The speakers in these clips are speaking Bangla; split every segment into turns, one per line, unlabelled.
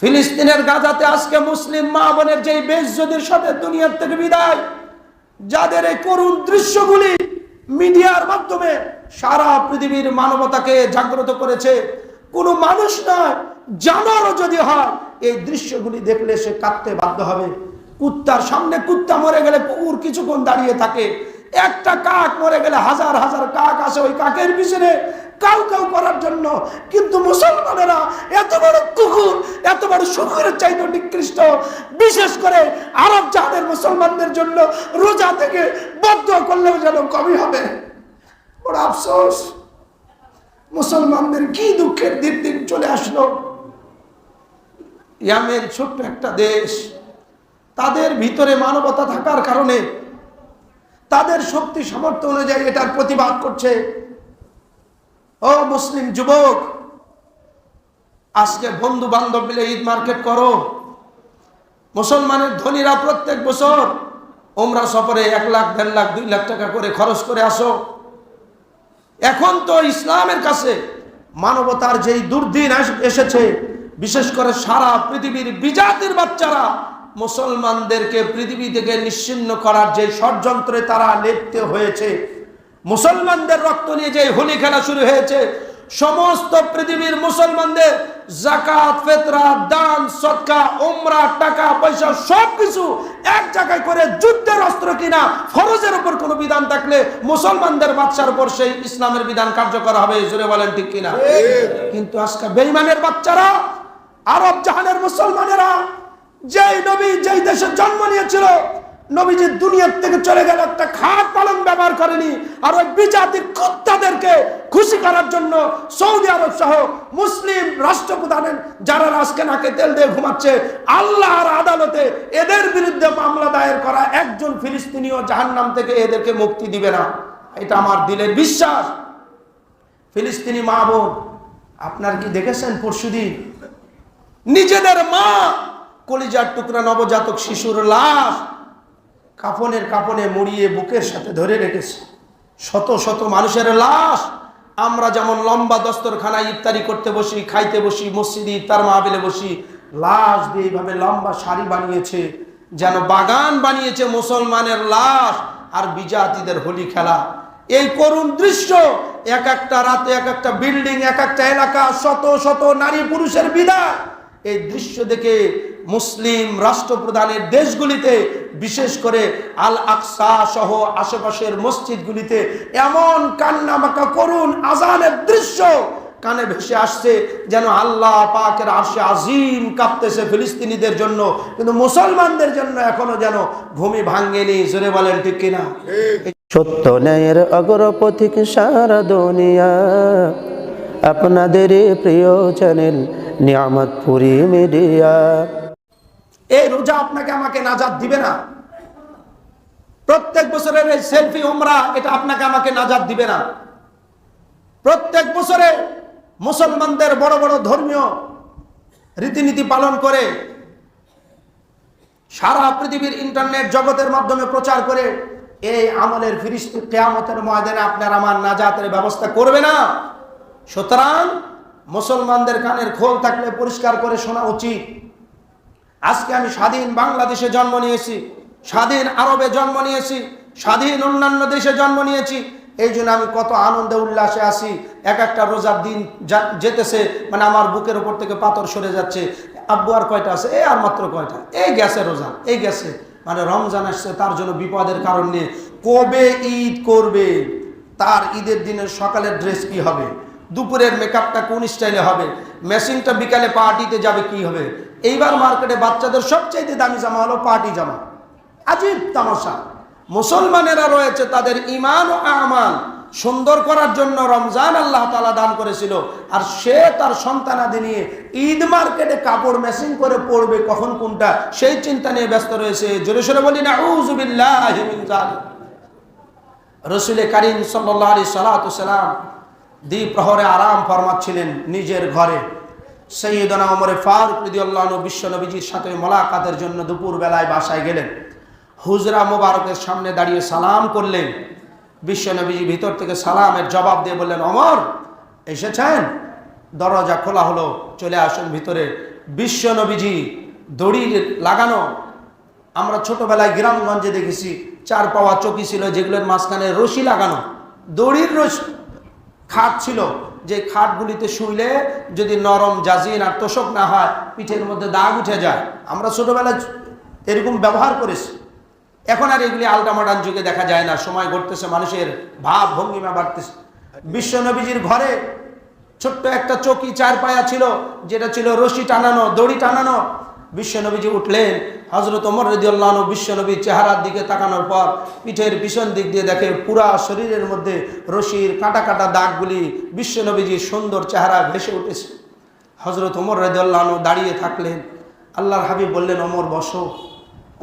ফিলিস্তিনের গাজাতে আজকে মুসলিম মা বোনের যে বেজ্জতির সাথে দুনিয়ার থেকে বিদায়, যাদের এই করুণ দৃশ্যগুলি মিডিয়ার মাধ্যমে সারা পৃথিবীর মানবতাকে জাগ্রত করেছে, কোনো মানুষ নয় জানারও যদি হয়, এই দৃশ্যগুলি দেখলে সে কাঁদতে বাধ্য হবে। কুত্তার সামনে কুত্তা মরে গেলে কুকুর কিছুক্ষণ দাঁড়িয়ে থাকে। একটা কাক মরে গেলে হাজার হাজার কাক আসে ওই কাকের পিছনে। কাউ কাউ করার জন্য। কিন্তু মুসলমানেরা এত বড় কুকুর, এত বড় শুকুরের চাইতে নিকৃষ্ট। বিশেষ করে আরব জাহানের মুসলমানদের জন্য রোজা থেকে বদ্ধ করলেও যেন কমই হবে। বড় আফসোস। মুসলমানদের কি দুঃখের দিন দিন চলে আসলো। ইয়ামের ছোট্ট একটা দেশ। তাদের ভিতরে মানবতা থাকার কারণে তাদের শক্তি সামর্থ্য অনুযায়ী এটার প্রতিবাদ করছে। ও মুসলিম যুবক, আজকে বন্ধু বান্ধব মিলে ঈদ মার্কেট করো। মুসলমানের ধনীরা প্রত্যেক বছর ওমরা সফরে এক লাখ, দেড় লাখ, দুই লাখ টাকা করে খরচ করে আসো। এখন তো ইসলামের কাছে মানবতার যেই দুর্দিন এসেছে, বিশেষ করে সারা পৃথিবীর বিজাতির বাচ্চারা, মুসলমানদেরকে পৃথিবী থেকে নিশ্চিন্ন করার যে ষড়যন্ত্রে তারা লিপ্ত হয়েছে মুসলমানদের রক্ত নিয়ে যে হোলি খেলা শুরু হয়েছে, সমস্ত পৃথিবীর মুসলমানদের জাকাত, ফেতরা, দান, সৎকা, উমরা, টাকা, পয়সা সব কিছু এক জায়গায় করে যুদ্ধের অস্ত্র কিনা, ফরজের উপর কোনো বিধান থাকলে মুসলমানদের বাচ্চার উপর সেই ইসলামের বিধান কার্যকর হবে, জোরে বলেন ঠিক কিনা? কিন্তু আজকে বেইমানের বাচ্চারা, আরব জাহানের মুসলমানেরা, যেই নবী যেই দেশে জন্ম নিয়েছিল নবীজি দুনিয়ার থেকে চলে গেল একটা খাট পালন ব্যবহার করেনি। আর ওই বিজাতির কুত্তাদেরকে খুশি করার জন্য সৌদি আরব সহ মুসলিম রাষ্ট্রপ্রধানের যারা আজকে নাকে তেল দিয়ে ঘুমাচ্ছে, আল্লাহর আদালতে এদের বিরুদ্ধে মামলা দায়ের করা একজন ফিলিস্তিনিও ফিলিস্তিনীয় জাহান্নাম থেকে এদেরকে মুক্তি দিবে না। এটা আমার দিলের বিশ্বাস। ফিলিস্তিনি মা বোন, আপনার কি দেখেছেন পরশুদিন? নিজেদের মা কলিজার টুকরা নবজাতক শিশুর লাশ কাফনের কাপনে মুড়িয়ে বুকের সাথে ধরে রেখেছে। শত শত মানুষের লাশ, আমরা যেমন লম্বা দস্তরখানায় ইফতারি করতে বসি, খাইতে বসি, মসজিদে ইফতার মাহবিলে বসি, লাশ দিয়ে এইভাবে লম্বা সারি বানিয়েছে, যেন বাগান বানিয়েছে মুসলমানের লাশ আর বিজাতিদের হোলি খেলা। এই করুণ দৃশ্য, এক একটা রাতে এক একটা বিল্ডিং, এক একটা এলাকা, শত শত নারী পুরুষের বিদায়। এই দৃশ্য দেখে মুসলিম রাষ্ট্রপ্রধানের দেশগুলিতে, বিশেষ করে আল আকসা সহ আশেপাশের মসজিদগুলিতে এমন কান্নামাকা করুন আজানের দৃশ্য কানে ভেসে আসছে যেন আল্লাহ পাকের আশে আজিম কাঁপতেছে ফিলিস্তিনিদের জন্য, কিন্তু মুসলমানদের জন্য এখনও যেন ভূমি ভাঙ্গেনি জোরে বলেন, ঠিক কিনা?
সত্য ন্যায়ের অগ্রপথিক সারা দুনিয়া আপনাদের প্রিয় চ্যানেল নিয়ামতপুরি মিডিয়া
এই রোজা আপনাকে আমাকে নাজাদ দিবে না। প্রত্যেক বছরের এই সেলফি উমরা, এটা আপনাকে আমাকে নাজাদ দিবে না। প্রত্যেক বছরে মুসলমানদের বড় বড় ধর্মীয় রীতিনীতি পালন করে সারা পৃথিবীর ইন্টারনেট জগতের মাধ্যমে প্রচার করে এই আমলের ফিরিস্তি কেয়ামতের ময়দানে আপনার আমার নাজাতের ব্যবস্থা করবে না। সুতরাং মুসলমানদের কানের খোল থাকলে পরিষ্কার করে শোনা উচিত। আজকে আমি স্বাধীন বাংলাদেশে জন্ম নিয়েছি, স্বাধীন আরবে জন্ম নিয়েছি, স্বাধীন অন্যান্য দেশে জন্ম নিয়েছি। এই জন্য আমি কত আনন্দে উল্লাসে আছি। এক একটা রোজার দিন যেতেছে মানে আমার বুকের উপর থেকে পাথর সরে যাচ্ছে। আব্বু আর কয়টা আছে? এ আর মাত্র কয়টা? এই গেছে রোজা এই গেছে। মানে রমজান আসছে, তার জন্য বিপদের কারণ নিয়ে। কবে ঈদ করবে? তার ঈদের দিনের সকালের ড্রেস কি হবে? দুপুরের মেকআপটা কোন স্টাইলে হবে? মেশিনটা বিকালে পার্টিতে যাবে কি হবে? এইবার মার্কেটে বাচ্চাদের সবচাইতে দামি জামা হলো পার্টি জামা। আজীব তামাশা। মুসলমানেরা রয়েছে তাদের ইমান ও আমাল সুন্দর করার জন্য রমজান আল্লাহ তালা দান করেছিল। আর সে তার সন্তানাদি নিয়ে ঈদ মার্কেটে কাপড় মেশিন করে পড়বে কখন কোনটা, সেই চিন্তা নিয়ে ব্যস্ত রয়েছে। জোরে সোরে বলি না। রসুল করিম সাল্লাহ আলী সালাম দ্বীপ প্রহরে আরাম ফরমাচ্ছিলেন নিজের ঘরে। সৈয়দনা ওমরে ফারুক রদিয়াল্লাহ বিশ্ব নবীজির সাথে মোলাকাতের জন্য দুপুর বেলায় বাসায় গেলেন। হুজরা মোবারকের সামনে দাঁড়িয়ে সালাম করলেন। বিশ্ব নবীজি ভিতর থেকে সালামের জবাব দিয়ে বললেন অমর এসেছেন? দরজা খোলা হলো, চলে আসুন ভিতরে। বিশ্ব নবীজি দড়ি লাগানো, আমরা ছোটবেলায় গ্রামগঞ্জে দেখেছি, চার পাওয়া চকি ছিল যেগুলোর মাঝখানে রশি লাগানো, দড়ির রশি। খাট ছিল, যে খাটগুলিতে শুইলে যদি নরম জাজিন আর তোষক না হয়, পিঠের মধ্যে দাগ উঠে যায়। আমরা ছোটবেলায় এরকম ব্যবহার করেছি। এখন আর এগুলি আলটামাডান যুগে দেখা যায় না, সময় ঘটতেছে মানুষের ভাব ভঙ্গিমা বাড়তেছে। বিশ্ব নবীজির ঘরে ছোট্ট একটা চকি চার পায়া ছিল, যেটা ছিল রশি টানানো, দড়ি টানানো বিশ্বনবীজি উঠলেন। হজরত ওমর রদিউল্লাহ বিশ্বনবীর চেহারার দিকে তাকানোর পর পিঠের পিছন দিক দিয়ে দেখে পুরা শরীরের মধ্যে রশির কাটা কাটা দাগগুলি বিশ্বনবীজির সুন্দর চেহারা ভেসে উঠেছে। হজরত ওমর রদিউল্লাহ দাঁড়িয়ে থাকলেন। আল্লাহর হাবিব বললেন অমর বসো।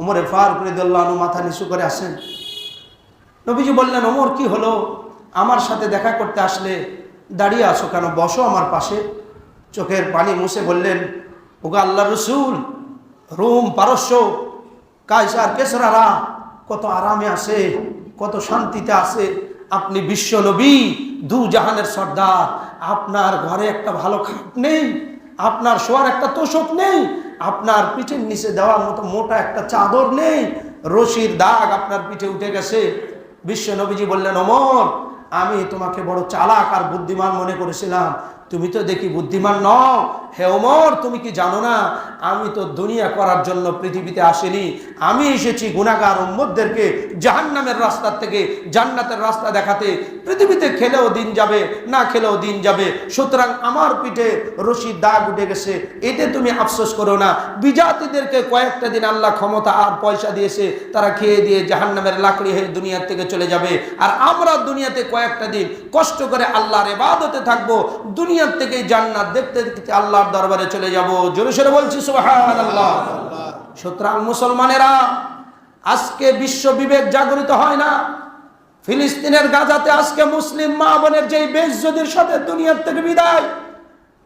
ওমরে ফারুক রদিউল্লাহ মাথা নিচু করে আসেন। নবীজি বললেন অমর কি হলো? আমার সাথে দেখা করতে আসলে দাঁড়িয়ে আছো কেন? বসো আমার পাশে। চোখের পানি মুছে বললেন, ওগা আল্লাহ রসুল রোম, পারস্য, কায়সার কেসরারা কত আরামে আছে কত শান্তিতে আছে আপনি বিশ্ব নবী দু জাহানের সর্দার। আপনার ঘরে একটা ভালো খাট নেই, আপনার শোয়ার একটা তোষক নেই, আপনার পিঠের নিচে দেওয়ার মতো মোটা একটা চাদর নেই, রশির দাগ আপনার পিঠে উঠে গেছে। বিশ্ব নবীজি বললেন অমর আমি তোমাকে বড় চালাক আর বুদ্ধিমান মনে করেছিলাম। তুমি তো দেখি বুদ্ধিমান নও। হে ওমর, তুমি কি জানো না? আমি তো দুনিয়া করার জন্য পৃথিবীতে আসিনি। আমি এসেছি গুণাগার উম্মদদেরকে জাহান্নামের রাস্তার থেকে, জান্নাতের রাস্তা দেখাতে। পৃথিবীতে খেলেও দিন যাবে, না খেলেও দিন যাবে। সুতরাং আমার পিঠে রশির দাগ উঠে গেছে। এতে তুমি আফসোস করো না। বিজাতিদেরকে কয়েকটা দিন আল্লাহ ক্ষমতা আর পয়সা দিয়েছে। তারা খেয়ে দিয়ে জাহান্নামের লাকড়ি হয়ে দুনিয়ার থেকে চলে যাবে। আর আমরা দুনিয়াতে কয়েকটা দিন কষ্ট করে আল্লাহর এবাদতে থাকব। দুনিয়ার থেকে জান্নাত দেখতে দেখতে আল্লাহর দরবারে চলে যাব। জোরে সরে বলছি, সুবহানাল্লাহ। সুতরাং মুসলমানেরা, আজকে বিশ্ব বিবেক জাগরিত হয় না। ফিলিস্তিনের গাজাতে আজকে মুসলিম মা বোনের যেই বেশজদির সাথে দুনিয়ার থেকে বিদায়,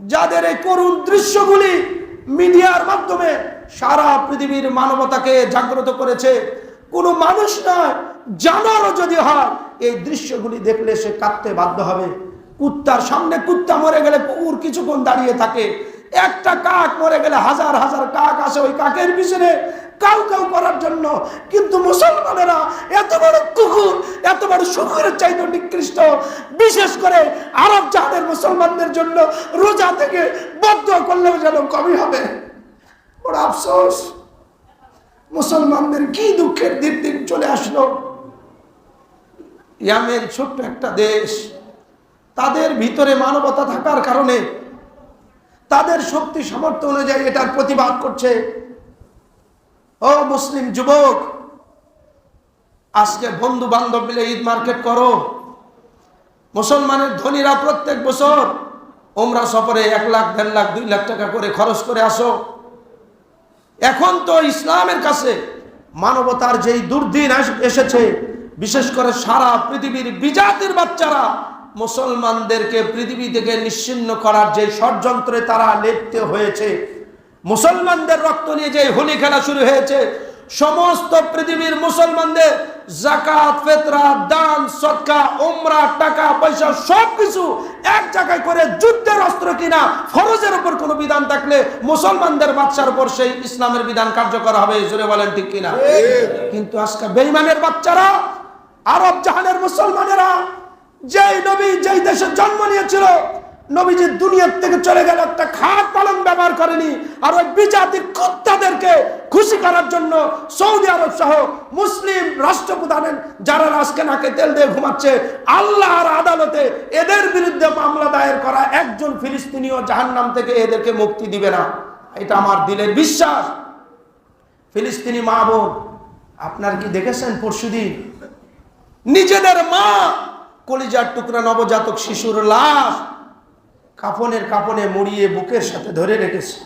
যাদের এই করুণ দৃশ্যগুলি মিডিয়ার মাধ্যমে সারা পৃথিবীর মানবতাকে জাগ্রত করেছে, কোনো মানুষ নয় জানারও যদি হয়, এই দৃশ্যগুলি দেখলে সে কাঁদতে বাধ্য হবে। কুত্তার সামনে কুত্তা মরে গেলে কুকুর কিছুক্ষণ দাঁড়িয়ে থাকে। একটা কাক মরে গেলে হাজার হাজার কাক আসে ওই কাকের পিছনে। কাউ কাউ করার জন্য। কিন্তু মুসলমানেরা এত বড় কুকুর, এত বড় শুকুরের চাইতে নিকৃষ্ট। বিশেষ করে আরব জাহানের মুসলমানদের জন্য রোজা থেকে বদ্ধ করলেও যেন কমই হবে। বড় আফসোস। মুসলমানদের কি দুঃখের দিন দিন চলে আসলো। ইয়ামের ছোট্ট একটা দেশ। তাদের ভিতরে মানবতা থাকার কারণে তাদের শক্তি সামর্থ্য অনুযায়ী এটার প্রতিবাদ করছে। ও মুসলিম যুবক, আজকে বন্ধু বান্ধব মিলে ঈদ মার্কেট করো। মুসলমানের ধনীরা প্রত্যেক বছর ওমরা সফরে এক লাখ, দেড় লাখ, দুই লাখ টাকা করে খরচ করে আসো। এখন তো ইসলামের কাছে মানবতার যেই দুর্দিন এসেছে, বিশেষ করে সারা পৃথিবীর বিজাতির বাচ্চারা মুসলমানদেরকে পৃথিবী থেকে নিশ্চিন্ন করার যে ষড়যন্ত্রে তারা লিপ্ত হয়েছে মুসলমানদের রক্ত নিয়ে যে হোলি খেলা শুরু হয়েছে সমস্ত পৃথিবীর মুসলমানদের জাকাত ফেতরা দান সৎকা উমরা টাকা পয়সা সব কিছু এক জায়গায় করে যুদ্ধের অস্ত্র কিনা ফরজের উপর কোনো বিধান থাকলে মুসলমানদের বাচ্চার উপর সেই ইসলামের বিধান কার্যকর হবে জোরে বলেন ঠিক কিনা? কিন্তু আজকে বেইমানের বাচ্চারা আরব জাহানের মুসলমানেরা যেই নবী যেই দেশে জন্ম নিয়েছিল, নবীজি দুনিয়ার থেকে চলে গেল একটা খাট পালন ব্যবহার করেনি। আর ওই বিজাতির কুত্তাদেরকে খুশি করার জন্য সৌদি আরব সহ মুসলিম রাষ্ট্রপ্রধানের যারা আজকে নাকে তেল দিয়ে ঘুমাচ্ছে আল্লাহর আদালতে এদের বিরুদ্ধে মামলা দায়ের করা একজন ফিলিস্তিনীয় জাহান্নাম থেকে এদেরকে মুক্তি দিবে না। এটা আমার দিলের বিশ্বাস। ফিলিস্তিনি মা বোন, আপনার কি দেখেছেন পরশুদিন? নিজেদের মা কলিজার টুকরা নবজাতক শিশুর লাশ কাফনের কাপনে মুড়িয়ে বুকের সাথে ধরে রেখেছে।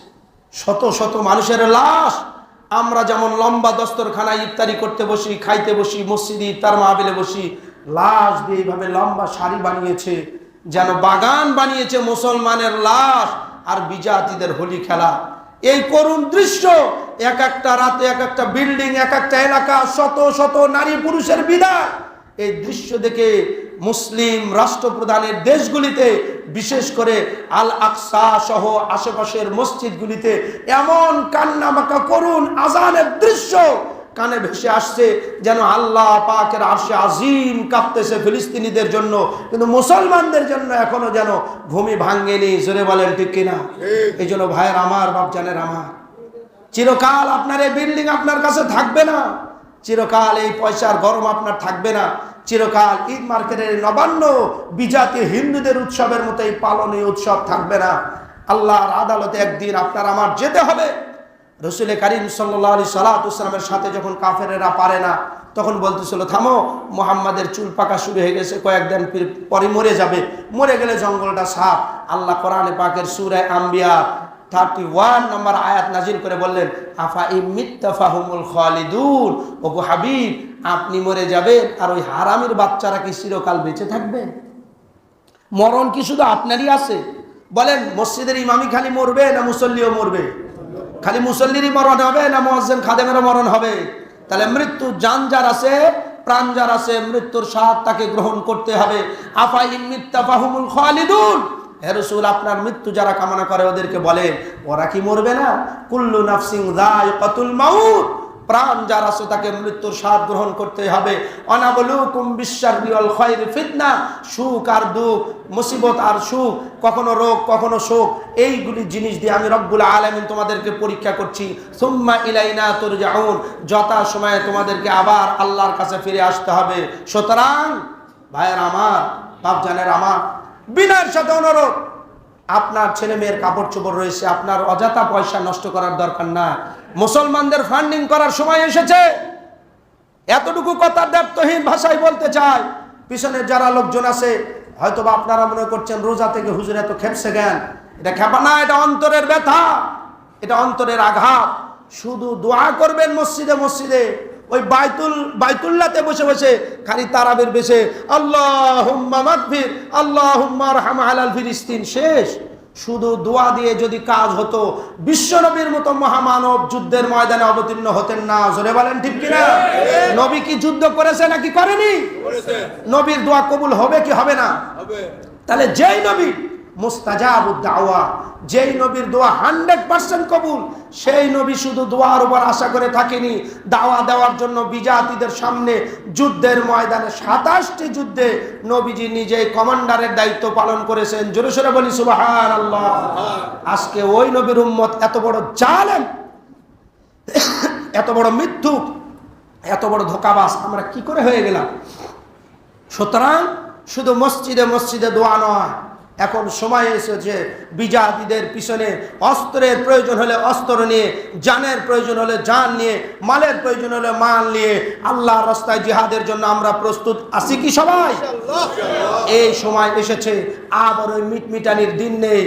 শত শত মানুষের লাশ, আমরা যেমন লম্বা দস্তরখানায় ইফতারি করতে বসি, খাইতে বসি, মসজিদে ইফতার মাহবিলে বসি, লাশ দিয়ে এইভাবে লম্বা শাড়ি বানিয়েছে, যেন বাগান বানিয়েছে মুসলমানের লাশ আর বিজাতিদের হোলি খেলা। এই করুণ দৃশ্য, এক একটা রাতে এক একটা বিল্ডিং, এক একটা এলাকা, শত শত নারী পুরুষের বিদায়। এই দৃশ্য দেখে মুসলিম রাষ্ট্রপ্রধানের দেশগুলিতে, বিশেষ করে আল আকসা সহ আশেপাশের মসজিদগুলিতে এমন কান্নামাকা করুন আজানের দৃশ্য কানে ভেসে আসছে যেন আল্লাহ পাকের আরশে আজিম কাঁপতেছে ফিলিস্তিনিদের জন্য। কিন্তু মুসলমানদের জন্য এখনও যেন ভূমি ভাঙ্গেনি জোরে বলেন, ঠিক কিনা? এই জন্য ভাইয়ের আমার, বাপজানের আমার। চিরকাল আপনার এই বিল্ডিং আপনার কাছে থাকবে না। চিরকাল এই পয়সার গরম আপনার থাকবে না। চিরকাল ঈদ মার্কেটের নবান্ন বিজাতি হিন্দুদের উৎসবের মতো এই পালন উৎসব থাকবে না। আল্লাহর আদালতে একদিন আপনার আমার যেতে হবে। রসুলের করিম সাল্লা সালাতামের সাথে যখন কাফেরেরা পারে না, তখন বলতেছিল, থামো, মোহাম্মদের চুল পাকা শুরু হয়ে গেছে, কয়েকদিন পরে মরে যাবে। মরে গেলে জঙ্গলটা সাপ আল্লাহ কোরআনে পাকের সুরায় আম্বিয়া থার্টি ওয়ান নম্বর আয়াত নাজিল করে বললেন, আফা ইমিত্তাফাহুমুল খালিদুন? ও গো হাবিব, আপনি মরে যাবেন আর ওই হারামির বাচ্চারা কি চিরকাল বেঁচে থাকবে? মরণ কি শুধু আপনারই আছে? বলেন, মসজিদের ইমামি খালি মরবে না মুসল্লিও মরবে? খালি মুসল্লিরই মরণ হবে না মহাজেন খাদেমেরও মরণ হবে? তাহলে মৃত্যু জান যার আছে, প্রাণ যার আছে, মৃত্যুর স্বাদ তাকে গ্রহণ করতে হবে। আফাই মিত্তাফাহুমুল খালিদুন? হে রসুল, আপনার মৃত্যু যারা কামনা করে ওদেরকে বলে, ওরা কি মরবে না? কুল্লু নাফসিং দায় কতুল মাউত। প্রাণ যার আছে তাকে মৃত্যুর স্বাদ গ্রহণ করতে হবে। অনাবলুকুম বিশ্বাস বিরল খয়ের ফিতনা। সুখ আর দুঃখ, মুসিবত আর সুখ, কখনো রোগ, কখনো শোক, এইগুলি জিনিস দিয়ে আমি রব্বুল আলমিন তোমাদেরকে পরীক্ষা করছি। সুম্মা ইলাইনা তোর যাউন যথা সময়ে তোমাদেরকে আবার আল্লাহর কাছে ফিরে আসতে হবে। সুতরাং, ভাইয়ের আমার, বাপজানের আমার বিনয়ের সাথে অনুরোধ, আপনার ছেলে মেয়ের কাপড় চোপড় রয়েছে, আপনার অযথা পয়সা নষ্ট করার দরকার না। মুসলমানদের ফান্ডিং করার সময় এসেছে। এতটুকু কথা দ্ব্যর্থহীন ভাষায় বলতে চাই, পিছনে যারা লোকজন আছে হয়তো বা আপনারা মনে করছেন রোজা থেকে হুজুর এত খেপসে জ্ঞান এটা খেপা না, এটা অন্তরের ব্যথা, এটা অন্তরের আঘাত। শুধু দোয়া করবেন মসজিদে মসজিদে ওই বাইতুল বাইতুল্লাতে বসে বসে খালি তারাবের বেশে আল্লাহ হুম্মা আল্লাহ আলাল ফিলিস্তিন। শেষ। শুধু দোয়া দিয়ে যদি কাজ হতো বিশ্বনবীর মতো মহামানব যুদ্ধের ময়দানে অবতীর্ণ হতেন না। জোরে বলেন ঠিক কিনা? নবী কি যুদ্ধ করেছে নাকি করেনি? নবীর দোয়া কবুল হবে কি হবে না? তাহলে যেই নবী মুস্তাজাবুদ দাওয়া। যেই নবীর দোয়া হান্ড্রেড পার্সেন্ট কবুল, সেই নবী শুধু দোয়ার আশা করে থাকেনি। দাওয়া দেওয়ার জন্য বিজাতিদের সামনে যুদ্ধের ময়দানে সাতাশটি যুদ্ধে নবীজি নিজেই কমান্ডারের দায়িত্ব পালন করেছেন। জোরে আজকে ওই নবীর উম্মত এত বড় জালেম, এত বড় মৃত্যুক এত বড় ধোকাবাস আমরা কি করে হয়ে গেলাম? সুতরাং শুধু মসজিদে মসজিদে দোয়া নয় এখন সময় এসেছে বিজাতিদের পিছনে অস্ত্রের প্রয়োজন হলে অস্ত্র নিয়ে জানের প্রয়োজন হলে জান নিয়ে মালের প্রয়োজন হলে মাল নিয়ে আল্লাহ রাস্তায় জিহাদের জন্য আমরা প্রস্তুত আছি কি সবাই? এই সময় এসেছে আবার ওই মিটমিটানির দিন নেই।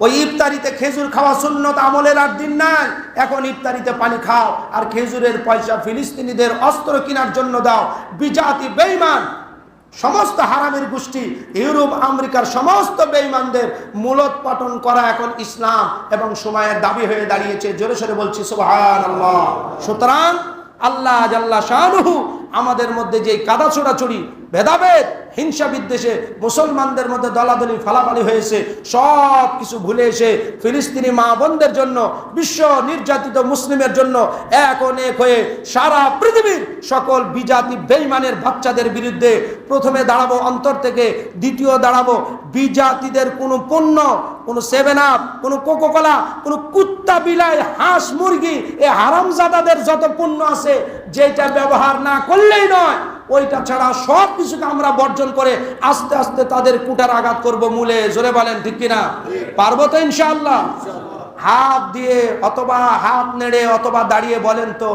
ওই ইফতারিতে খেজুর খাওয়া সুন্নত আমলের আর দিন নাই। এখন ইফতারিতে পানি খাও আর খেজুরের পয়সা ফিলিস্তিনিদের অস্ত্র কেনার জন্য দাও। বিজাতি বেইমান সমস্ত হারামের গোষ্ঠী, ইউরোপ, আমেরিকার সমস্ত বেইমানদের মূলোৎপাটন করা এখন ইসলাম এবং সময়ের দাবি হয়ে দাঁড়িয়েছে। জোরে সোরে বলছি সুবহান সুতরাং আল্লাহ জাল্লা শাহরুহু আমাদের মধ্যে যে কাদা ছোড়াছড়ি ভেদাভেদ, হিংসা বিদ্বেষে মুসলমানদের মধ্যে দলাদলি, ফালাফালি হয়েছে। সব কিছু ভুলে এসে ফিলিস্তিনি মা বোনদের জন্য, বিশ্ব নির্যাতিত মুসলিমের জন্য এক অনেক হয়ে সারা পৃথিবীর সকল বিজাতি বেইমানের বাচ্চাদের বিরুদ্ধে প্রথমে দাঁড়াবো, অন্তর থেকে দ্বিতীয় দাঁড়াবো। বিজাতিদের কোনো পণ্য, কোনো সেভেন আপ, কোনো কোকোকলা, কোনো কুত্তা বিলাই, হাঁস মুরগি, এ হারামজাদাদের যত পণ্য আছে, যেটা ব্যবহার না করলেই নয় ওইটা ছাড়া সব কিছুকে আমরা বর্জন করে আস্তে আস্তে তাদের কুটার আঘাত করব মূলে। জোরে বলেন, ঠিক কিনা? পারব তো ইনশাআল্লাহ? হাত দিয়ে অথবা হাত নেড়ে অথবা দাঁড়িয়ে বলেন তো,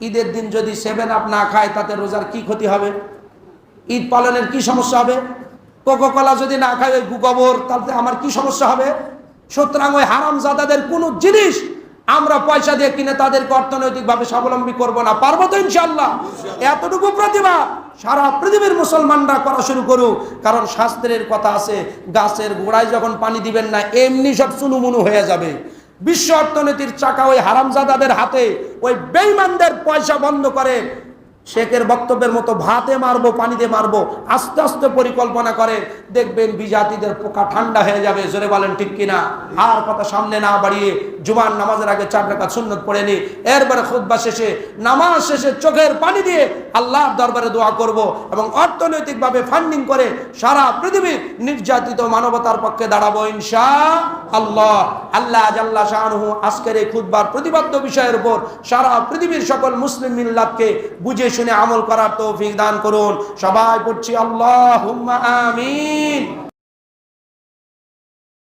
ঈদের দিন যদি সেভেন আপ না খায়, তাতে রোজার কি ক্ষতি হবে? ঈদ পালনের কি সমস্যা হবে? কোকো কলা যদি না খায় ওই গোবর তাহলে আমার কি সমস্যা হবে? সুতরাং ওই হারাম জাদাদের কোন জিনিস আমরা পয়সা দিয়ে কিনে তাদেরকে অর্থনৈতিকভাবে স্বাবলম্বী করব না, পারব তো ইনশাল্লাহ এতটুকু প্রতিভা সারা পৃথিবীর মুসলমানরা করা শুরু করুক, কারণ শাস্ত্রের কথা আছে, গাছের গোড়ায় যখন পানি দিবেন না, এমনি সব চুনুমুনু হয়ে যাবে। বিশ্ব অর্থনীতির চাকা ওই হারামজাদাদের হাতে, ওই বেইমানদের পয়সা বন্ধ করে শেখের বক্তব্যের মতো ভাতে মারবো, পানিতে মারবো, আস্তে আস্তে পরিকল্পনা করে, দেখবেন বিজাতিদের পোকা ঠান্ডা হয়ে যাবে, জোরে বলেন ঠিক কিনা? আর কথা সামনে না বাড়িয়ে জুমার নামাজের আগে চার টাকা সুন্নত পড়ে নি। এরপরে খুদ্া শেষে, নামাজ শেষে চোখের পানি দিয়ে আল্লাহর দরবারে দোয়া করব এবং অর্থনৈতিকভাবে ফান্ডিং করে সারা পৃথিবীর নির্যাতিত মানবতার পক্ষে দাঁড়াবো ইনশা আল্লাহ আল্লাহ জাল্লা শাহরুহ আজকের এই খুদ্বার প্রতিবাদ্য বিষয়ের উপর সারা পৃথিবীর সকল মুসলিম মিল্লাতকে বুঝে শুনে আমল করার তৌফিক দান করুন। সবাই পড়ছি আল্লাহ আমিন।